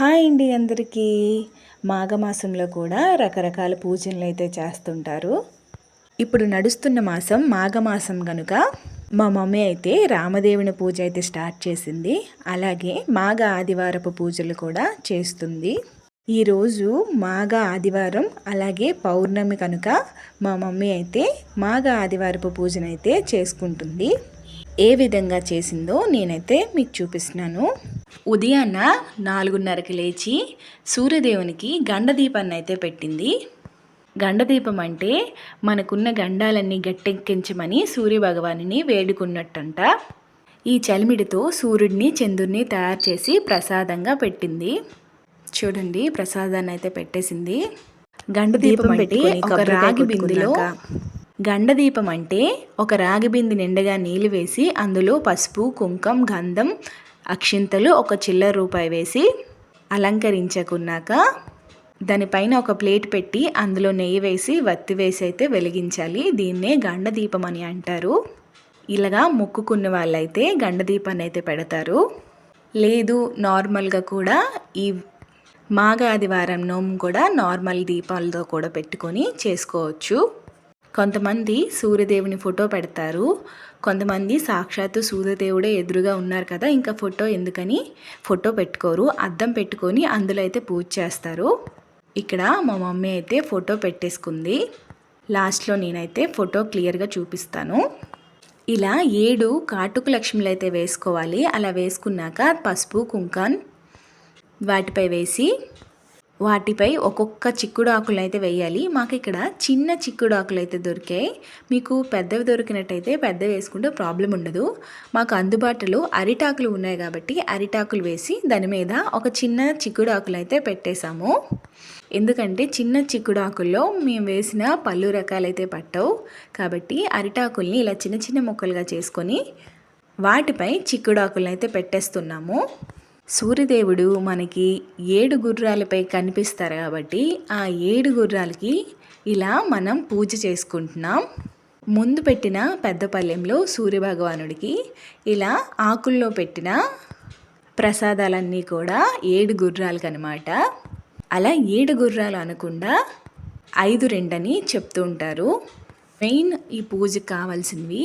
Hi అండి అందరికీ. మాఘమాసంలో కూడా రకరకాల పూజలు అయితే చేస్తుంటారు. ఇప్పుడు నడుస్తున్న మాసం మాఘమాసం కనుక మా మమ్మీ అయితే రామదేవుని పూజ అయితే స్టార్ట్ చేసింది. అలాగే మాఘ ఆదివారపు పూజలు కూడా చేస్తుంది. ఈరోజు మాఘ ఆదివారం అలాగే పౌర్ణమి కనుక మా మమ్మీ అయితే మాఘ ఆదివారపు పూజనైతే చేసుకుంటుంది. ఏ విధంగా చేసిందో నేనైతే మీకు చూపిస్తున్నాను. ఉదయాన్న నాలుగున్నరకి లేచి సూర్యదేవునికి గండదీపాన్ని అయితే పెట్టింది. గండదీపం అంటే మనకున్న గండాలన్నీ గట్టెక్కించమని సూర్యభగవాని వేడుకున్నట్టంట. ఈ చలిమిడితో సూర్యుడిని చంద్రుడిని తయారు చేసి ప్రసాదంగా పెట్టింది. చూడండి ప్రసాదాన్ని అయితే పెట్టేసింది. గండదీపం అంటే ఒక రాగి బిందులో గండదీపం అంటే ఒక రాగి బింది నిండగా నీళ్ళు వేసి అందులో పసుపు కుంకం గంధం అక్షింతలు ఒక చిల్లర రూపాయి వేసి అలంకరించుకున్నాక దానిపైన ఒక ప్లేట్ పెట్టి అందులో నెయ్యి వేసి వత్తి వేసి అయితే వెలిగించాలి. దీన్నే గండదీపం అని అంటారు. ఇలాగా మొక్కుకున్న వాళ్ళైతే గండదీపాన్ని అయితే పెడతారు. లేదు నార్మల్గా కూడా ఈ మాగాదివారం నోము కూడా నార్మల్ దీపాలతో కూడా పెట్టుకొని చేసుకోవచ్చు. కొంతమంది సూర్యదేవుని ఫోటో పెడతారు. కొంతమంది సాక్షాత్తు సూర్యదేవుడే ఎదురుగా ఉన్నారు కదా ఇంకా ఫోటో ఎందుకని ఫోటో పెట్టుకోరు. అద్దం పెట్టుకొని అందులో అయితే పూజ చేస్తారు. ఇక్కడ మా మమ్మీ అయితే ఫోటో పెట్టేసుకుంది. లాస్ట్లో నేనైతే ఫోటో క్లియర్గా చూపిస్తాను. ఇలా ఏడు కాటుకు లక్ష్మిలు అయితే వేసుకోవాలి. అలా వేసుకున్నాక పసుపు కుంకన్ వాటిపై వేసి వాటిపై ఒక్కొక్క చిక్కుడు ఆకులు అయితే వేయాలి. మాకు ఇక్కడ చిన్న చిక్కుడు ఆకులు అయితే దొరికాయి. మీకు పెద్దవి దొరికినట్టయితే పెద్దవి వేసుకుంటే ప్రాబ్లం ఉండదు. మాకు అందుబాటులో అరిటాకులు ఉన్నాయి కాబట్టి అరిటాకులు వేసి దాని మీద ఒక చిన్న చిక్కుడు ఆకులు అయితే పెట్టేశాము. ఎందుకంటే చిన్న చిక్కుడు ఆకుల్లో మేము వేసిన పళ్ళు రకాలైతే పట్టవు. కాబట్టి అరిటాకుల్ని ఇలా చిన్న చిన్న ముక్కలుగా చేసుకొని వాటిపై చిక్కుడాకులను అయితే పెట్టేస్తున్నాము. సూర్యదేవుడు మనకి ఏడు గుర్రాలపై కనిపిస్తారు కాబట్టి ఆ ఏడు గుర్రాలకి ఇలా మనం పూజ చేసుకుంటున్నాం. ముందు పెట్టిన పెద్ద పల్లెంలో సూర్యభగవానుడికి ఇలా ఆకుల్లో పెట్టిన ప్రసాదాలన్నీ కూడా ఏడు గుర్రాలకు అనమాట అలా ఏడు గుర్రాలు అనకుండా ఐదు రెండని చెప్తూ ఉంటారు. మెయిన్ ఈ పూజకు కావాల్సినవి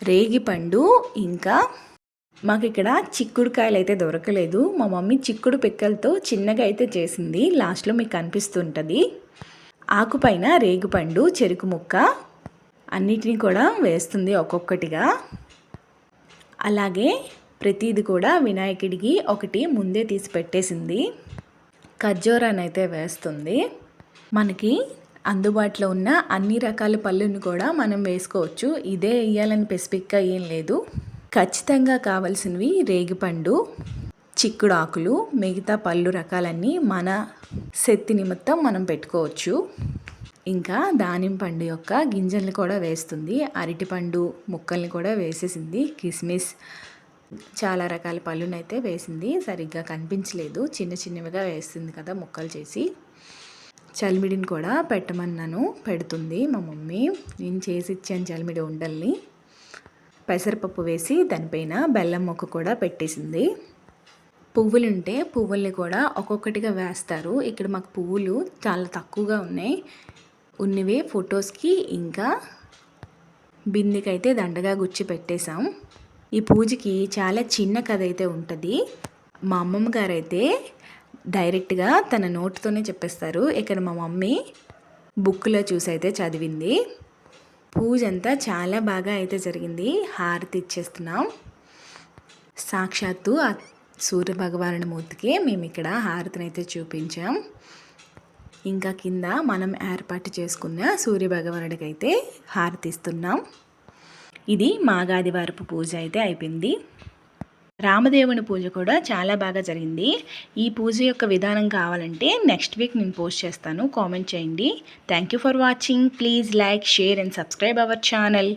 రేగిపండు ఇంకా మాకు ఇక్కడ చిక్కుడుకాయలు అయితే దొరకలేదు. మా మమ్మీ చిక్కుడు పిక్కలతో చిన్నగా అయితే చేసింది. లాస్ట్లో మీకు కనిపిస్తుంటుంది ఆకుపైన రేగుపండు చెరుకు ముక్క అన్నిటినీ కూడా వేస్తుంది ఒక్కొక్కటిగా. అలాగే ప్రతిది కూడా వినాయకుడికి ఒకటి ముందే తీసి పెట్టేసింది. ఖర్జూరాన్ని అయితే వేస్తుంది. మనకి అందుబాటులో ఉన్న అన్ని రకాల పళ్ళుని కూడా మనం వేసుకోవచ్చు. ఇదే వేయాలని స్పెసిఫిక్గా ఏం లేదు. ఖచ్చితంగా కావలసినవి రేగిపండు చిక్కుడు ఆకులు మిగతా పళ్ళు రకాలన్నీ మన శక్తి నిమిత్తం మనం పెట్టుకోవచ్చు. ఇంకా దానిమ్మ పండు యొక్క గింజల్ని కూడా వేస్తుంది. అరటిపండు ముక్కల్ని కూడా వేసేసింది. కిస్మిస్ చాలా రకాల పళ్ళునైతే వేసింది. సరిగ్గా కనిపించలేదు. చిన్న చిన్నవిగా వేస్తుంది కదా ముక్కలు చేసి. చలిమిడిని కూడా పెట్టమన్నాను. పెడుతుంది మా మమ్మీ. నేను చేసి ఇచ్చాను చలిమిడి ఉండల్ని. పెసరపప్పు వేసి దానిపైన బెల్లం మొక్క కూడా పెట్టేసింది. పువ్వులు ఉంటే పువ్వుల్ని కూడా ఒక్కొక్కటిగా వేస్తారు. ఇక్కడ మాకు పువ్వులు చాలా తక్కువగా ఉన్నాయి. ఉన్నవే ఫొటోస్కి ఇంకా బిందెకైతే దండగా గుచ్చి పెట్టేశాం. ఈ పూజకి చాలా చిన్న కథ అయితే ఉంటుంది. మా అమ్మమ్మ గారు అయితే డైరెక్ట్గా తన నోటుతోనే చెప్పేస్తారు. ఇక్కడ మా మమ్మీ బుక్లో చూసి అయితే చదివింది. పూజ అంతా చాలా బాగా అయితే జరిగింది. హారతి ఇచ్చేస్తున్నాం. సాక్షాత్తు ఆ సూర్య భగవానుడి మూర్తికి మేము ఇక్కడ హారతిని అయితే చూపించాం. ఇంకా కింద మనం ఏర్పాటు చేసుకున్న సూర్య భగవానుడికి అయితే హారతి ఇస్తున్నాం. ఇది మాగాదివారపు పూజ అయితే అయిపోయింది. రామదేవుని పూజ కూడా చాలా బాగా జరిగింది. ఈ పూజ యొక్క విధానం కావాలంటే నెక్స్ట్ వీక్ నేను పోస్ట్ చేస్తాను. కామెంట్ చేయండి. Thank you for watching please like share and subscribe our channel